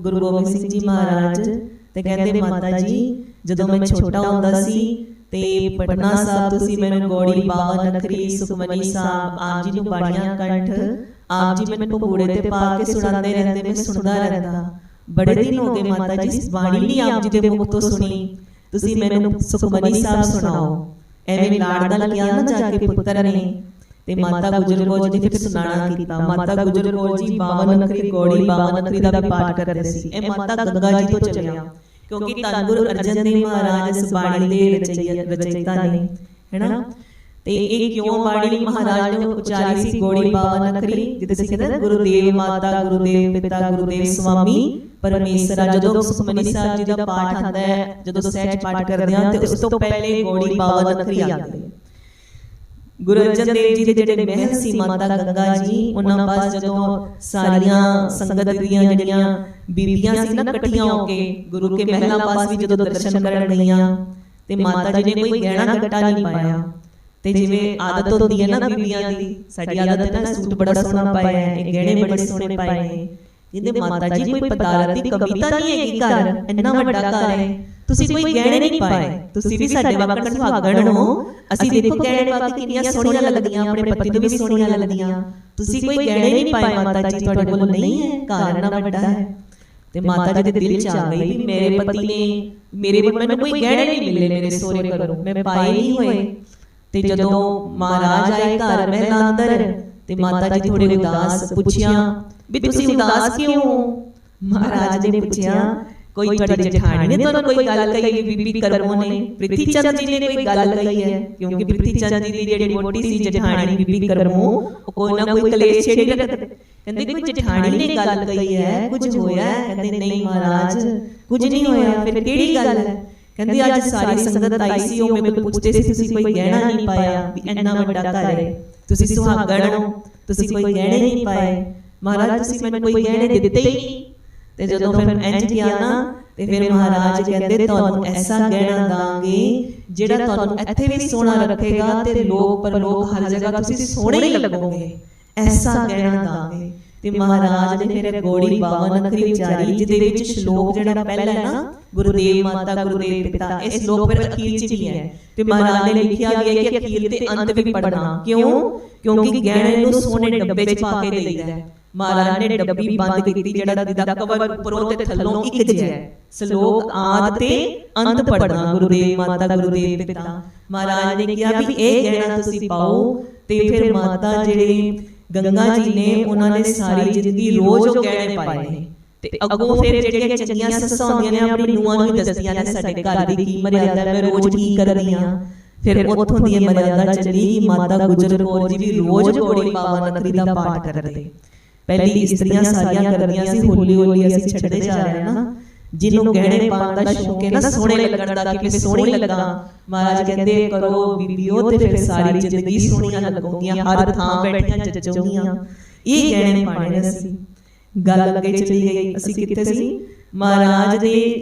ਗੁਰੂ ਗੋਬਿੰਦ ਸਿੰਘ ਜੀ ਮਹਾਰਾਜ, ਤੇ ਕਹਿੰਦੇ ਮਾਤਾ ਜੀ, ਜਦੋਂ ਮੈਂ ਛੋਟਾ ਹੁੰਦਾ ਸੀ, ਤੇ ਪਟਨਾ ਸਾਹਿਬ ਤੁਸੀਂ ਮੈਨੂੰ ਗੋੜੀ ਬਾਵਨ ਨਖਰੀ, ਸੁਖਮਨੀ ਸਾਹਿਬ, ਆਪ ਜੀ ਨੂੰ ਬਾਣੀਆਂ ਕੰਠ, ਆਪ ਜੀ ਮੈਨੂੰ ਪੂੜੇ ਤੇ ਪਾ ਕੇ ਸੁਣਾਉਂਦੇ ਰਹਿੰਦੇ, ਮੈਂ ਸੁਣਦਾ ਰਹਿੰਦਾ। ਬੜੇ ਦਿਨ ਹੋ ਗਏ ਮਾਤਾ ਜੀ, ਇਸ ਬਾਣੀ ਨਹੀਂ ਆਪ ਜੀ ਦੇ ਮੁਖ ਤੋਂ ਸੁਣੀ। ਤੁਸੀਂ ਮੈਨੂੰ ਸੁਖਮਨੀ ਸਾਹਿਬ ਸੁਣਾਓ। ਐਵੇਂ ਲਾੜ ਨਾਲ ਕਿਹਾ ਨਾ ਜਾ ਕੇ ਪੁੱਤਰ ਨੇ। ਤੇ ਮਾਤਾ ਗੁਜਰ ਕੌਰ ਜੀ ਨੇ ਫਿਰ ਸੁਣਾਣਾ ਕੀਤਾ। ਮਾਤਾ ਗੁਜਰ ਕੌਰ ਜੀ 52 ਨਖਰੀ ਗੋੜੀ 52 ਨਖਰੀ ਦਾ ਵੀ ਪਾਠ ਕਰਦੇ ਸੀ। ਇਹ ਮਾਤਾ ਗੰਗਾ ਜੀ ਤੋਂ ਚੱਲਿਆ। ਕਿਉਂਕਿ ਧੰਨ ਗੁਰੂ ਅਰਜਨ ਦੇਵ ਮਹਾਰਾਜ ਇਸ ਬਾਣੀ ਦੇ ਰਚਈਆ ਨੇ, ਹੈਨਾ? ਤੇ ਇਹ ਕਿਉਂ ਬਾਣੀ ਮਹਾਰਾਜ ਨੇ ਉਚਾਰੀ ਸੀ ਗੋੜੀ 52 ਨਖਰੀ ਜਿੱਥੇ ਸੀ ਕਹਿੰਦੇ ਗੁਰੂਦੇਵ ਮਾਤਾ, ਗੁਰੂਦੇਵ ਪਿਤਾ, ਗੁਰੂਦੇਵ ਸੁਆਮੀ, ਪਰਮੇਸ਼ਰ ਜਦੋਂ ਸੁਖਮਨੀ ਸਾਹਿਬ ਜੀ ਦਾ ਪਾਠ ਆਉਂਦਾ ਹੈ, ਜਦੋਂ ਸਹਿਜ ਪਾਠ ਕਰਦੇ ਹਾਂ ਤੇ ਉਸ ਤੋਂ ਪਹਿਲੇ ਗੋੜੀ 52 ਨਖਰੀ ਆਉਂਦੀ ਹੈ। ਗੁਰੂ ਅਰਜਨ ਦੇਵ ਜੀ ਦੇ ਜਿਹੜੇ ਮਹਿਲ ਸੀ ਮਾਤਾ ਗੰਗਾ ਜੀ ਉਹਨਾਂ ਪਾਸ ਜਦੋਂ ਸਾਰੀਆਂ ਸੰਗਤ ਦੀਆਂ ਜਿਹੜੀਆਂ ਬੀਬੀਆਂ ਸੀ ਨਾ ਇਕੱਠੀਆਂ ਹੋ ਕੇ ਗੁਰੂ ਕੇ ਮਹਿਲਾਂ ਪਾਸ ਵੀ ਜਦੋਂ ਦਰਸ਼ਨ ਕਰਨ ਗਈਆਂ ਤੇ ਮਾਤਾ ਜੀ ਨੇ ਕੋਈ ਗਹਿਣਾ ਗੱਟਾ ਨਹੀਂ ਪਾਇਆ। ਤੇ ਜਿਵੇਂ ਆਦਤ ਹੁੰਦੀ ਹੈ ਨਾ ਬੀਬੀਆਂ ਦੀ ਸਾਡੀ ਆਦਤ ਹੈ ਨਾ ਸੂਟ ਬੜਾ ਸੋਹਣਾ ਪਾਇਆ ਹੈ ਗਹਿਣੇ ਬੜੇ ਸੋਹਣੇ ਪਾਏ। ਨੇ ਜਿਹਦੇ ਮਾਤਾ ਜੀ ਕੋਈ ਪਦਾਰਥ ਦੀ ਕਮੀ ਤਾਂ ਨਹੀਂ ਹੈਗੀ ਘਰ ਇੰਨਾ ਵੱਡਾ ਘਰ ਹੈ। ਤੁਸੀਂ ਕੋਈ ਗਹਿਣੇ ਨਹੀਂ ਪਾਏ। ਤੁਸੀਂ ਵੀ ਸਾਡੇ ਵਾਕਣ ਸੁਹਾਗਣ ਹੋ। ਅਸੀਂ ਦੇਖੋ ਗਹਿਣੇ ਪਾ ਕੇ ਕਿੰਨੀਆਂ ਸੋਹਣੀਆਂ ਲੱਗਦੀਆਂ ਆਪਣੇ ਪਤੀ ਨੂੰ ਵੀ ਸੋਹਣੀਆਂ ਲੱਗਦੀਆਂ। ਤੁਸੀਂ ਕੋਈ ਗਹਿਣੇ ਨਹੀਂ ਪਾਏ ਮਾਤਾ ਜੀ ਤੁਹਾਡੇ ਕੋਲ ਨਹੀਂ ਹੈ। ਘਰ ਇੰਨਾ ਵੱਡਾ ਹੈ। ਤੇ ਮਾਤਾ ਜੀ ਦੇ ਦਿਲ ਚ ਆ ਗਈ ਵੀ ਮੇਰੇ ਪਤੀ ਨੇ ਮੇਰੇ ਮੈਨੂੰ ਕੋਈ ਗਹਿਣੇ ਨਹੀਂ ਮਿਲੇ ਮੇਰੇ ਸੋਹਰੇ ਘਰੋਂ। ਮੈਂ ਪਾਏ ਨਹੀਂ ਹੋਏ। ਤੇ ਜਦੋਂ ਮਹਾਰਾਜ ਆਏ ਘਰ ਮਹਿਲਾਂ ਅੰਦਰ ਤੇ ਮਾਤਾ ਜੀ ਥੋੜੇ ਉਦਾਸ ਪੁੱਛਿਆ ਵੀ ਤੁਸੀਂ ਉਦਾਸ ਕਿਉਂ ਹੋ ਮਹਾਰਾਜ ਨੇ ਪੁੱਛਿਆ ਕੋਈ ਤੁਹਾਡੀ ਜਠਾਣੀ ਨੇ ਤੁਹਾਨੂੰ ਕੋਈ ਗੱਲ ਕਹੀ ਬੀਬੀ ਕਰਮੋਂ ਨੇ? ਪ੍ਰਿਥੀ ਚੰਦ ਜੀ ਨੇ ਕੋਈ ਗੱਲ ਕਹੀ ਹੈ? ਕਿਉਂਕਿ ਪ੍ਰਿਥੀ ਚੰਦ ਜੀ ਦੀ ਜਿਹੜੀ ਮੋਟੀ ਸੀ ਜਠਾਣੀ ਬੀਬੀ ਕਰਮੋਂ ਉਹ ਕੋਈ ਨਾ ਕੋਈ ਕਲੇਸ਼ ਛੇੜੀ ਰੱਖਦੇ ਕਹਿੰਦੇ ਕੋਈ ਜਠਾਣੀ ਨੇ ਗੱਲ ਕਹੀ ਹੈ ਕੁਝ ਹੋਇਆ? ਕਹਿੰਦੇ ਨਹੀਂ ਮਹਾਰਾਜ ਕੁਝ ਨਹੀਂ ਹੋਇਆ ਫਿਰ ਕਿਹੜੀ ਗੱਲ ਹੈ? ਕਹਿੰਦੀ ਅੱਜ ਸਾਰੀ ਸੰਗਤ ਆਈ ਸੀ ਉਹ ਮੇਰੇ ਕੋਲ ਪੁੱਛਦੇ ਸੀ ਤੁਸੀਂ ਕੋਈ ਗਹਿਣਾ ਨਹੀਂ ਪਾਇਆ ਵੀ ਇੰਨਾ ਵੱਡਾ ਘਰ ਹੈ। ਤੁਸੀਂ ਸੁਹਾਗਣ ਹੋ। ਤੁਸੀਂ ਕੋਈ ਗਹਿਣੇ ਨਹੀਂ ਪਾਏ ਮਹਾਰਾਜ ਤੁਸੀਂ ਮੈਨੂੰ ਕੋਈ ਗਹਿਣੇ ਦਿੱਤੇ ਹੀ। ਨਹੀਂ ਤੇ ਜਦੋਂ ਫਿਰ ਇੰਜ ਕਿਹਾ ਨਾ ਤੇ ਫਿਰ ਮਹਾਰਾਜ ਕਹਿੰਦੇ ਤੁਹਾਨੂੰ ਐਸਾ ਗਹਿਣਾ ਦਾਂਗੇ ਜਿਹੜਾ ਤੁਹਾਨੂੰ ਇੱਥੇ ਵੀ ਸੋਹਣਾ ਰੱਖੇਗਾ ਤੇ ਲੋਕ ਪਰਲੋਕ ਹਰ ਜਗ੍ਹਾ ਤੁਸੀਂ ਸੋਹਣੇ ਹੀ ਲੱਗੋਗੇ। ਐਸਾ ਗਹਿਣਾ ਦਾਂਗੇ। ਤੇ ਮਹਾਰਾਜ ਨੇ ਫਿਰ ਗੋੜੀ 52 ਨਖਰੀ ਵਿਚਾਰੀ ਜਿਹਦੇ ਵਿੱਚ ਸ਼ਲੋਕ ਜਿਹੜਾ ਪਹਿਲਾ ਹੈ ਨਾ ਗੁਰੂਦੇਵ ਮਾਤਾ ਗੁਰੂਦੇਵ ਪਿਤਾ ਇਹ ਸ਼ਲੋਕ ਫਿਰ ਅਖੀਰ ਚ ਵੀ ਹੈ। ਤੇ ਮਹਾਰਾਜ ਨੇ ਲਿਖਿਆ ਵੀ ਹੈ ਕਿ ਅਖੀਰ ਤੇ ਅੰਤ ਵੀ ਪੜਨਾ ਕਿਉਂ? ਕਿਉਂਕਿ ਗਹਿਣੇ ਨੂੰ ਸੋਨੇ ਡੱਬੇ 'ਚ ਪਾ ਕੇ ਦੇਈਦਾ ਹੈ ਮਹਾਰਾਜ ਨੇ ਡੱਬੀ ਬੰਦ ਕੀਤੀ, ਜਿਹੜਾ ਜਿਹਦਾ ਕਵਰ ਉੱਪਰੋਂ ਤੇ ਥੱਲੋਂ ਇੱਕ ਜਿਹਾ ਹੈ। ਸ਼ਲੋਕ ਆਦ ਤੇ ਅੰਤ ਪੜਨਾ ਗੁਰੂਦੇਵ ਮਾਤਾ, ਗੁਰੂਦੇਵ ਪਿਤਾ। ਮਹਾਰਾਜ ਨੇ ਕਿਹਾ ਵੀ ਇਹ ਗਹਿਣਾ ਤੁਸੀਂ ਪਾਓ ਤੇ ਫਿਰ ਮਾਤਾ ਜਿਹੜੇ ਗੰਗਾ ਜੀ ਨੇ, ਉਹਨਾਂ ਨੇ ਸਾਰੀ ਜ਼ਿੰਦਗੀ ਰੋਜ਼ ਉਹ ਗਹਿਣੇ ਪਾਏ ਨੇ। ਤੇ ਅੱਗੋਂ ਫਿਰ ਜਿਹੜੀਆਂ ਚੰਗੀਆਂ ਸੱਸਾਂ ਹੁੰਦੀਆਂ ਨੇ, ਆਪਣੀ ਨੂੰਹਾਂ ਨੂੰ ਦੱਸਦੀਆਂ ਨੇ, ਸਾਡੇ ਘਰ ਦੀ ਕੀ ਮਰਿਆਦਾ, ਮੈਂ ਰੋਜ਼ ਕੀ ਕਰਦੀ ਆ ਫਿਰ ਉੱਥੋਂ ਦੀ ਮਰਿਆਦਾ ਚੱਲੀ, ਮਾਤਾ ਗੁਜਰ ਕੌਰ ਜੀ ਵੀ ਰੋਜ਼ ਗੋੜੀ ਪਾਵਨ ਨਖਰੀ ਦਾ ਪਾਠ ਕਰਦੇ। ਪਹਿਲੀ ਇਸਤਰੀਆਂ ਸਾਰੀਆਂ ਕਰਦੀਆਂ ਸੀ, ਹੌਲੀ ਹੌਲੀ ਅਸੀਂ ਛੱਡਦੇ ਜਾ ਰਹੇ ਹਾਂ ਨਾ। ਜਿਹਨੂੰ ਗਹਿਣੇ ਪਾਉਣ ਦਾ ਸ਼ੌਕ ਹੈ ਨਾ, ਸੋਹਣੇ ਲੱਗਣ ਦਾ ਕਿ ਮੈਂ ਸੋਹਣੀ ਲੱਗਾ। ਮਹਾਰਾਜ ਕਹਿੰਦੇ, ਕਰੋ ਬੀਬੀਓ ਤੇ ਫਿਰ ਸਾਰੀ ਜ਼ਿੰਦਗੀ ਸੋਹਣੀਆਂ ਲੱਗੋਗੀਆਂ, ਹਰ ਥਾਂ ਬੈਠੀਆਂ ਜੱਜੋਗੀਆਂ ਇਹ ਗਹਿਣੇ ਪਾਣੇ ਸੀ ਗੱਲ ਅੱਗੇ ਚਲੀ ਗਈ, ਅਸੀਂ ਕਿੱਥੇ ਸੀ? ਮਹਾਰਾਜ ਦੇ